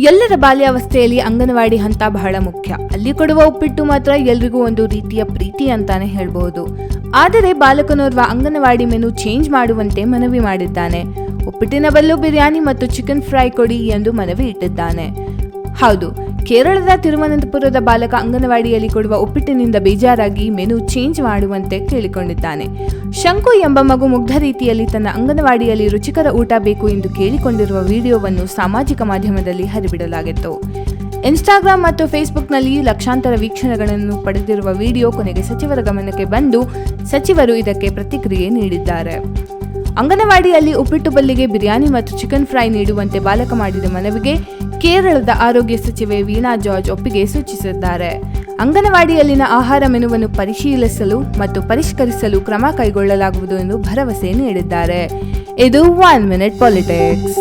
ಎಲ್ಲರ ಬಾಲ್ಯಾವಸ್ಥೆಯಲ್ಲಿ ಅಂಗನವಾಡಿ ಹಂತ ಬಹಳ ಮುಖ್ಯ. ಅಲ್ಲಿ ಕೊಡುವ ಉಪ್ಪಿಟ್ಟು ಮಾತ್ರ ಎಲ್ರಿಗೂ ಒಂದು ರೀತಿಯ ಪ್ರೀತಿ ಅಂತಾನೆ ಹೇಳ್ಬಹುದು. ಆದರೆ ಬಾಲಕನೋರ್ವ ಅಂಗನವಾಡಿ ಮೆನು ಚೇಂಜ್ ಮಾಡುವಂತೆ ಮನವಿ ಮಾಡಿದ್ದಾನೆ. ಉಪ್ಪಿಟ್ಟಿನ ಬದಲು ಬಿರಿಯಾನಿ ಮತ್ತು ಚಿಕನ್ ಫ್ರೈ ಕೊಡಿ ಎಂದು ಮನವಿ ಇಟ್ಟಿದ್ದಾನೆ. ಹೌದು ಕೇರಳದ ತಿರುವನಂತಪುರದ ಬಾಲಕ ಅಂಗನವಾಡಿಯಲ್ಲಿ ಕೊಡುವ ಉಪ್ಪಿಟ್ಟಿನಿಂದ ಬೇಜಾರಾಗಿ ಮೆನು ಚೇಂಜ್ ಮಾಡುವಂತೆ ಕೇಳಿಕೊಂಡಿದ್ದಾನೆ. ಶಂಕು ಎಂಬ ಮಗು ಮುಗ್ಧ ರೀತಿಯಲ್ಲಿ ತನ್ನ ಅಂಗನವಾಡಿಯಲ್ಲಿ ರುಚಿಕರ ಊಟ ಬೇಕು ಎಂದು ಕೇಳಿಕೊಂಡಿರುವ ವಿಡಿಯೋವನ್ನು ಸಾಮಾಜಿಕ ಮಾಧ್ಯಮದಲ್ಲಿ ಹರಿಬಿಡಲಾಗಿತ್ತು. ಇನ್ಸ್ಟಾಗ್ರಾಮ್ ಮತ್ತು ಫೇಸ್ಬುಕ್ನಲ್ಲಿ ಲಕ್ಷಾಂತರ ವೀಕ್ಷಣೆಗಳನ್ನು ಪಡೆದಿರುವ ವಿಡಿಯೋ ಕೊನೆಗೆ ಸಚಿವರ ಗಮನಕ್ಕೆ ಬಂದು ಸಚಿವರು ಇದಕ್ಕೆ ಪ್ರತಿಕ್ರಿಯೆ ನೀಡಿದ್ದಾರೆ. ಅಂಗನವಾಡಿಯಲ್ಲಿ ಉಪ್ಪಿಟ್ಟು ಬಲ್ಲಿಗೆ ಬಿರಿಯಾನಿ ಮತ್ತು ಚಿಕನ್ ಫ್ರೈ ನೀಡುವಂತೆ ಬಾಲಕ ಮಾಡಿದ ಮನವಿಗೆ ಕೇರಳದ ಆರೋಗ್ಯ ಸಚಿವೆ ವೀಣಾ ಜಾರ್ಜ್ ಒಪ್ಪಿಗೆ ಸೂಚಿಸಿದ್ದಾರೆ. ಅಂಗನವಾಡಿಯಲ್ಲಿನ ಆಹಾರ ಮೆನುವನ್ನು ಪರಿಶೀಲಿಸಲು ಮತ್ತು ಪರಿಷ್ಕರಿಸಲು ಕ್ರಮ ಕೈಗೊಳ್ಳಲಾಗುವುದು ಎಂದು ಭರವಸೆ ನೀಡಿದ್ದಾರೆ. ಇದು ಒನ್ ಮಿನಿಟ್ ಪಾಲಿಟಿಕ್ಸ್